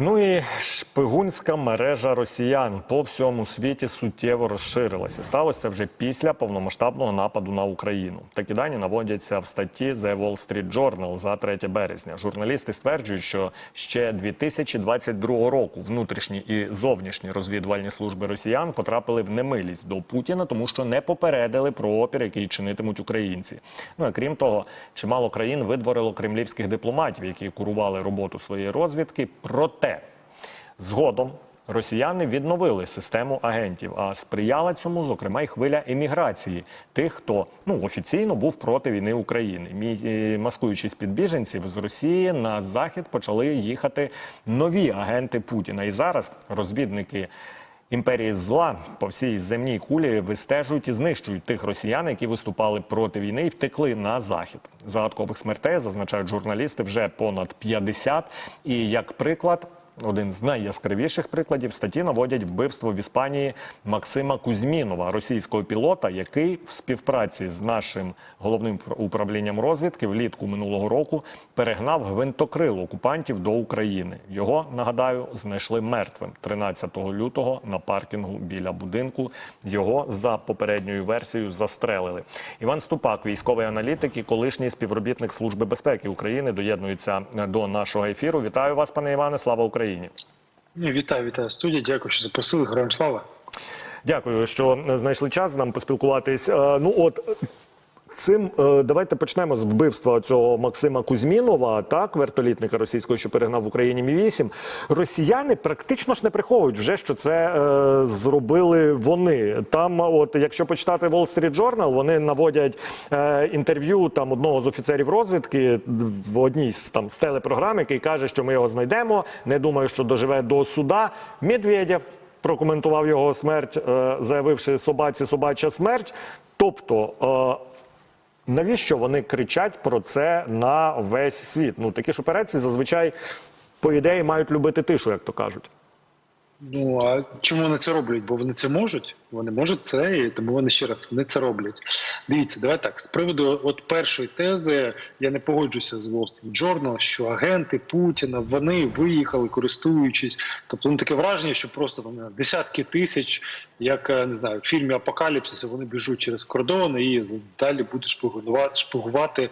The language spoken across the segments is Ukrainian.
Ну і шпигунська мережа росіян по всьому світі суттєво розширилася. Сталося це вже після повномасштабного нападу на Україну. Такі дані наводяться в статті The Wall Street Journal за 3 березня. Журналісти стверджують, що ще 2022 року внутрішні і зовнішні розвідувальні служби росіян потрапили в немилість до Путіна, тому що не попередили про опір, який чинитимуть українці. Ну а крім того, чимало країн видворило кремлівських дипломатів, які курували роботу своєї розвідки. Проте Згодом росіяни відновили систему агентів, а сприяла цьому, зокрема, й хвиля еміграції тих, хто ну офіційно був проти війни України. Мі- е, маскуючись під біженців з Росії на захід почали їхати нові агенти Путіна. І зараз розвідники. Імперії зла по всій земній кулі вистежують і знищують тих росіян, які виступали проти війни і втекли на захід. Загадкових смертей зазначають журналісти вже понад 50. І як приклад, один з найяскравіших прикладів статті наводять вбивство в Іспанії Максима Кузьмінова, російського пілота, який в співпраці з нашим головним управлінням розвідки влітку минулого року перегнав гвинтокрил окупантів до України. Його нагадаю знайшли мертвим 13 лютого на паркінгу біля будинку. Його за попередньою версією застрелили. Іван Ступак, військовий аналітик і колишній співробітник Служби безпеки України, доєднується до нашого ефіру. Вітаю вас, пане Іване. Слава Україні! Ні, вітаю, вітаю студія. Дякую, що запросили. Героям слава. Дякую, що знайшли час з нами поспілкуватись. Е, Ну от цим е, давайте почнемо з вбивства цього Максима Кузьмінова, так вертолітника російського, що перегнав в Україні Мі 8 Росіяни практично ж не приховують вже, що це е, зробили вони. Там, от якщо почитати Wall Street Journal, вони наводять е, інтерв'ю там одного з офіцерів розвідки в одній з там з телепрограм, який каже, що ми його знайдемо. Не думаю, що доживе до суда. Медведєв прокоментував його смерть, е, заявивши собаці собача смерть. Тобто, е, навіщо вони кричать про це на весь світ? Ну такі ж операції зазвичай, по ідеї, мають любити тишу, як то кажуть. Ну а чому вони це роблять? Бо вони це можуть. Вони можуть це, і тому вони ще раз вони це роблять. Дивіться, давай так. З приводу от першої тези я не погоджуся з Wall Street Journal, що агенти Путіна вони виїхали, користуючись. Тобто ну таке враження, що просто там десятки тисяч, як е, не знаю, в фільмі Апокаліпсис, вони біжуть через кордон і далі будуть шпигувати, шпигувати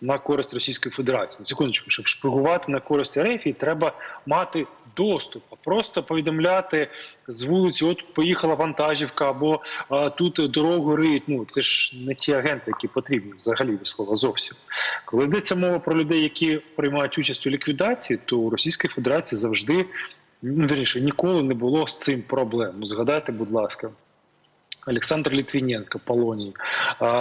на користь Російської Федерації. Ну, Секундочку, щоб шпигувати на користь РФ, треба мати доступ, а просто повідомляти з вулиці, от поїхала вантажівка, або а, тут дорогу риють. Ну це ж не ті агенти, які потрібні взагалі від слова зовсім. Коли йдеться мова про людей, які приймають участь у ліквідації, то у Російської Федерації завжди ну, вірніше ніколи не було з цим проблем. Ну, згадайте, будь ласка. Олександр Літвіненко, Полоній,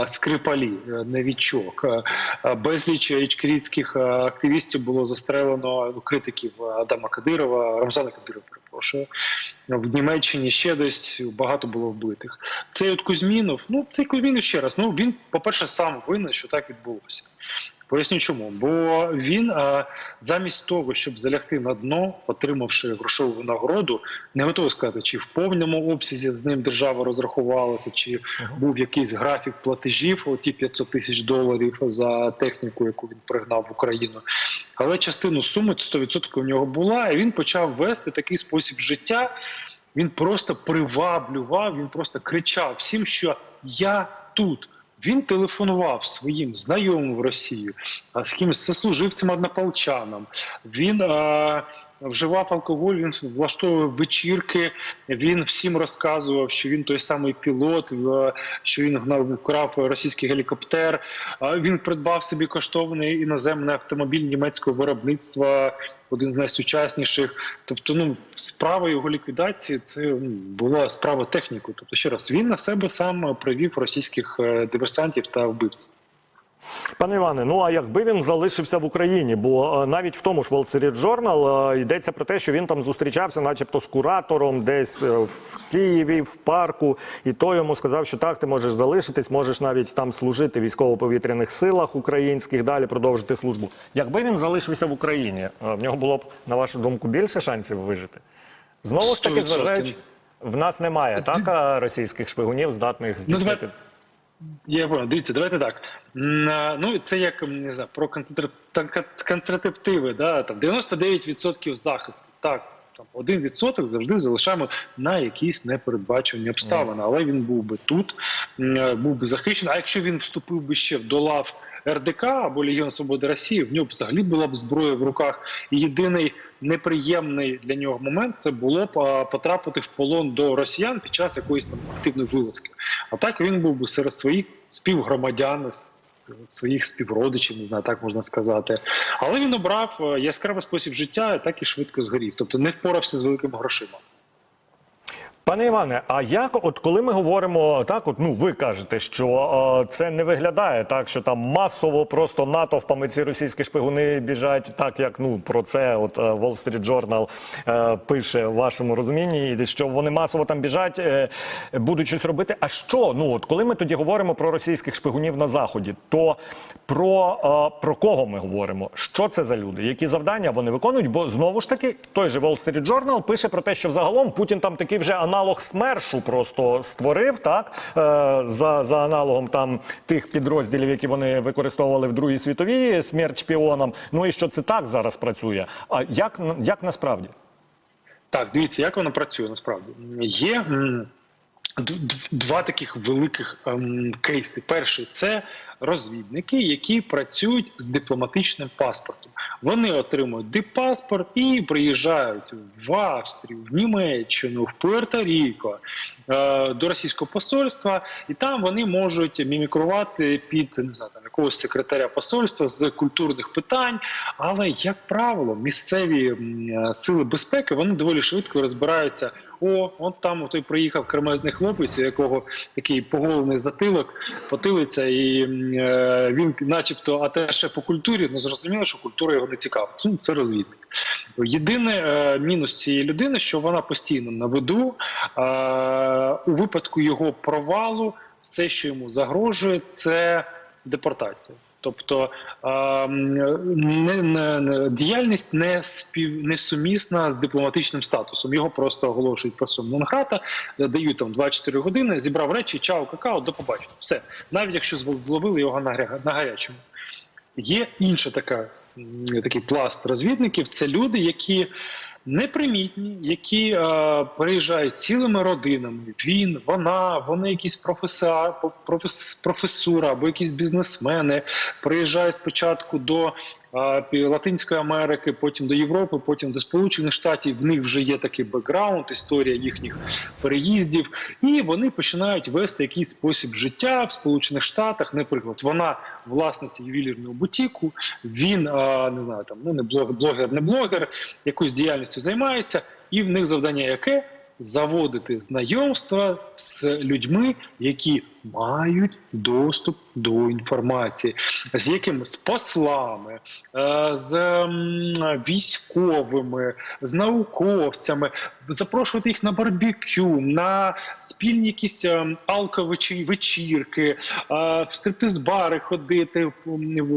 Скрипалі, е, Новічок, е, е, безліч ічкерійських активістів було застрелено ну, критиків Адама Кадирова, Рамзана Кадирова, перепрошую. В Німеччині ще десь багато було вбитих. Цей от Кузьмінов, ну цей Кузьмінов ще раз. Ну він, по-перше, сам винен, що так відбулося. Поясню чому. Бо він а, замість того, щоб залягти на дно, отримавши грошову винагороду, не готовий сказати, чи в повному обсязі з ним держава розрахувалася, чи був якийсь графік платежів, оті 500 тисяч доларів за техніку, яку він пригнав в Україну. Але частину суми 100% в нього була, і він почав вести такий спосіб життя. Він просто приваблював, він просто кричав всім, що я тут. Він телефонував своїм знайомим в Росію, а з кимось сослуживцем однополчанам. Він е, вживав алкоголь, він влаштовував вечірки. Він всім розказував, що він той самий пілот, що він гнав вкрав російський гелікоптер. Він придбав собі коштовний іноземний автомобіль німецького виробництва, один з найсучасніших. Тобто, ну справа його ліквідації це ну, була справа техніку. Тобто, ще раз він на себе сам привів російських е, диверсантів та вбивців. Пане Іване, ну а якби він залишився в Україні, бо е, навіть в тому ж Wall Street Journal е, йдеться про те, що він там зустрічався, начебто, з куратором, десь е, в Києві, в парку, і той йому сказав, що так, ти можеш залишитись, можеш навіть там служити в військово-повітряних силах українських, далі продовжити службу. Якби він залишився в Україні, в нього було б, на вашу думку, більше шансів вижити? Знову ж таки, 100%. зважаючи, в нас немає так російських шпигунів, здатних здійснити. Я понял. Дивіться, давайте так. М, Ну, це як не знаю, про концентра- та- ка- концентративи, да, там 99% захисту. Так, там 1% завжди залишаємо на якісь непередбачувані обставини. Але він був би тут, е, був би захищений. А якщо він вступив би ще до лав РДК або Легіон Свободи Росії, в нього взагалі була б зброя в руках. І єдиний неприємний для нього момент це було потрапити в полон до росіян під час якоїсь там активної вилазки. А так він був би серед своїх співгромадян, своїх співродичів, не знаю, так можна сказати. Але він обрав е, яскравий спосіб життя, так і швидко згорів. Тобто не впорався з великими грошима. Пане Іване, а як, от коли ми говоримо так, от ну ви кажете, що е, це не виглядає так, що там масово просто натовпами ці російські шпигуни біжать, так як ну про це, от е, Wall Street Journal е, пише в вашому розумінні, що вони масово там біжать, е, будуть щось робити. А що? Ну от коли ми тоді говоримо про російських шпигунів на заході, то про, е, про кого ми говоримо? Що це за люди? Які завдання вони виконують? Бо знову ж таки, той же Wall Street Journal пише про те, що взагалом Путін там такий вже аналог СМЕРШу просто створив, так е, за, за аналогом там тих підрозділів, які вони використовували в Другій світовій смерть шпіонам. Ну і що це так зараз працює? А як, як насправді? Так, дивіться, як воно працює насправді. Є два таких великих ем, кейси. Перший це розвідники, які працюють з дипломатичним паспортом. Вони отримують дипаспорт і приїжджають в Австрію, в Німеччину, в Пуерто-Ріко е, до російського посольства, і там вони можуть мімікрувати під не знаю, там, якогось секретаря посольства з культурних питань. Але як правило, місцеві е, сили безпеки вони доволі швидко розбираються. О, от там той приїхав кремезний хлопець, у якого такий поголений затилок, потилиця, і е, він, начебто, атеше по культурі, ну зрозуміло, що культура його не цікавить. Ну, це розвідник. Єдиний е, мінус цієї людини, що вона постійно на виду. Е, у випадку його провалу, все, що йому загрожує, це депортація. Тобто діяльність не спів не сумісна з дипломатичним статусом. Його просто оголошують персону нон-грата, дають там 24 години, зібрав речі, чао, какао, до побачення. Все, навіть якщо зловили його на, на гарячому. Є інша така такий пласт розвідників. Це люди, які непримітні, які е, приїжджають цілими родинами. Він, вона, вони якісь професора, профес, професура або якісь бізнесмени. Приїжджають спочатку до Латинської Америки, потім до Європи, потім до Сполучених Штатів. В них вже є такий бекграунд, історія їхніх переїздів, і вони починають вести якийсь спосіб життя в Сполучених Штатах. Наприклад, вона власниця ювелірного бутіку, він не знаю, там ну не блогер, блогер, не блогер, якоюсь діяльністю займається, і в них завдання яке? Заводити знайомства з людьми, які мають доступ до інформації, з якими з послами, е, з військовими, з науковцями, запрошувати їх на барбекю, на спільні якісь ем, алковичі вечірки, е, в стриптиз-бари ходити,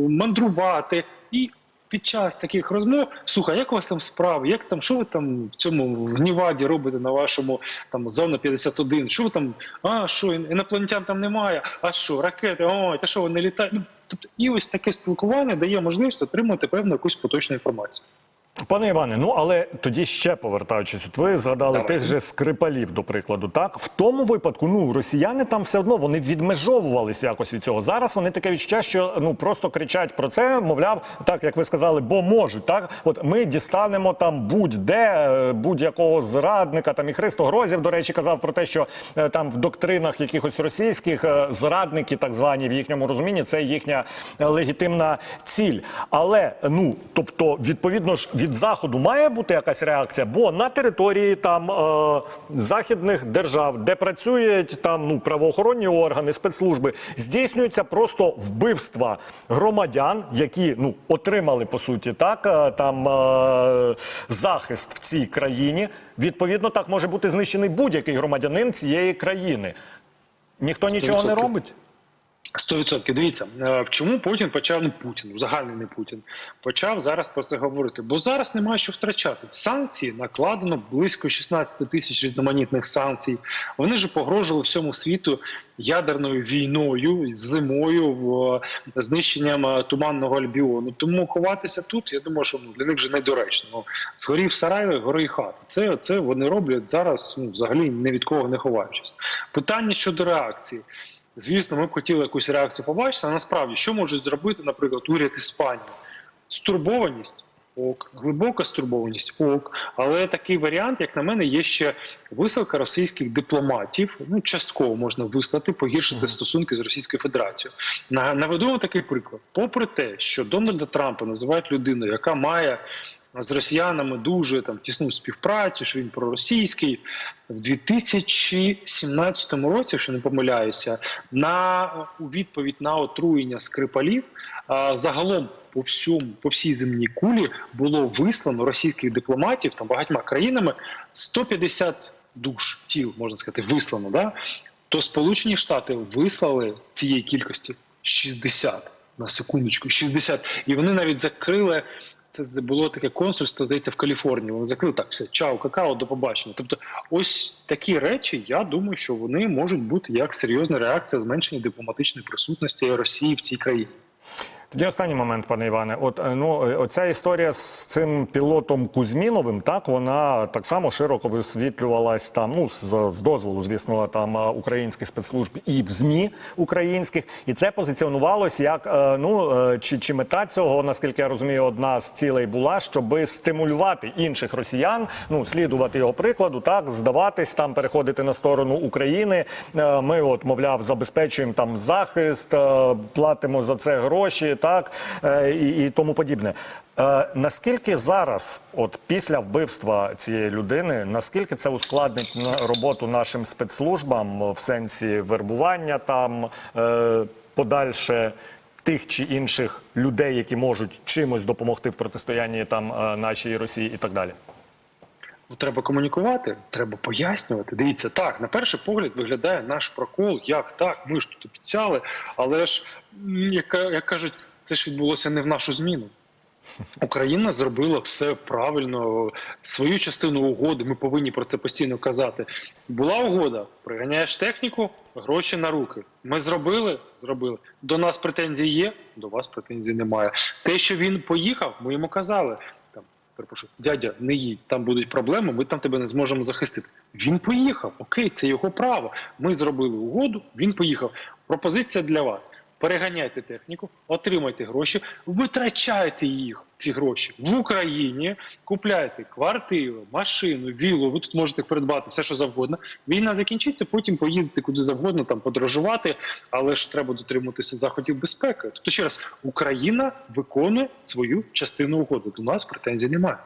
мандрувати і. Під час таких розмов слухай, як у вас там справи? Як там, що ви там в цьому в Ніваді робите на вашому там зона 51? Що ви там? А що інопланетян там немає? А що ракети? Ой, та що вони літають? Ну, Тобто, і ось таке спілкування дає можливість отримати певну якусь поточну інформацію. Пане Іване, ну але тоді ще повертаючись, от ви згадали Давай. тих же скрипалів, до прикладу. Так в тому випадку, ну росіяни там все одно вони відмежовувалися якось від цього. Зараз вони таке відчуття, що ну просто кричать про це, мовляв, так як ви сказали, бо можуть. Так, от ми дістанемо там будь-де е, будь-якого зрадника. Там і Христо Грозів, до речі, казав про те, що е, там в доктринах якихось російських е, зрадники, так звані в їхньому розумінні, це їхня легітимна ціль. Але ну тобто, відповідно ж від заходу має бути якась реакція, бо на території там е, західних держав, де працюють там ну правоохоронні органи, спецслужби, здійснюються просто вбивства громадян, які ну отримали по суті так е, там е, захист в цій країні. Відповідно, так може бути знищений будь-який громадянин цієї країни. Ніхто нічого не робить. 100%. Дивіться, е, чому Путін почав ну Путін, загальний не Путін, почав зараз про це говорити. Бо зараз немає що втрачати. Санкції накладено близько 16 тисяч різноманітних санкцій. Вони ж погрожували всьому світу ядерною війною, зимою, в- знищенням е, туманного альбіону. Тому ховатися тут, я думаю, що ну, для них вже недоречно. Ну, згорів Сараєві, гори і хата. Це, це вони роблять зараз, ну, взагалі ні від кого не ховаючись. Питання щодо реакції. Звісно, ми б хотіли якусь реакцію побачити, але насправді, що можуть зробити, наприклад, уряд Іспанії? Стурбованість ок, глибока стурбованість ок. Але такий варіант, як на мене, є ще висилка російських дипломатів. Ну, частково можна вислати, погіршити Мгм. стосунки з Російською Федерацією. На- Наведу вам такий приклад. Попри те, що Дональда Трампа називають людиною, яка має з росіянами дуже там тісну співпрацю, що він проросійський. В 2017 році, якщо не помиляюся, на у відповідь на отруєння скрипалів а, загалом по всьому по всій земній кулі було вислано російських дипломатів там багатьма країнами 150 душ тіл, можна сказати, вислано. Да? То Сполучені Штати вислали з цієї кількості 60 на секундочку, 60. І вони навіть закрили. Це було таке консульство, здається, в Каліфорнії. Вони закрили так, все, чао, какао, до побачення. Тобто, ось такі речі, я думаю, що вони можуть бути як серйозна реакція зменшення дипломатичної присутності Росії в цій країні. Тоді останній момент, пане Іване. От е, ну е, оця історія з цим пілотом Кузьміновим, так вона так само широко висвітлювалась там. Ну з, з дозволу, звісно, там е, українських спецслужб і в змі українських, і це позиціонувалось як ну чи, чи мета цього, наскільки я розумію, одна з цілей була, щоб стимулювати інших росіян, ну слідувати його прикладу, так здаватись там, переходити на сторону України. Ми, от мовляв, забезпечуємо там захист, платимо за це гроші, так е, і, і тому подібне. Е, Наскільки зараз, от після вбивства цієї людини, наскільки це ускладнить роботу нашим спецслужбам в сенсі вербування там е, подальше тих чи інших людей, які можуть чимось допомогти в протистоянні там нашій Росії і так далі? Ну, треба комунікувати, треба пояснювати. Дивіться, так, на перший погляд виглядає наш прокол, як так, ми ж тут обіцяли, але ж, як, як кажуть, це ж відбулося не в нашу зміну. Україна зробила все правильно, свою частину угоди. Ми повинні про це постійно казати. Була угода, приганяєш техніку, гроші на руки. Ми зробили, зробили. До нас претензії є, до вас претензій немає. Те, що він поїхав, ми йому казали. Там перепрошую, дядя, не їдь, там будуть проблеми, ми там тебе не зможемо захистити. Він поїхав. Окей, це його право. Ми зробили угоду, він поїхав. Пропозиція для вас. Переганяйте техніку, отримайте гроші, витрачайте їх, ці гроші в Україні, купляйте квартиру, машину, віллу. Ви тут можете придбати все, що завгодно. Війна закінчиться, потім поїдете куди завгодно, там подорожувати, але ж треба дотримуватися заходів безпеки. Тобто, ще раз, Україна виконує свою частину угоди. До нас претензій немає.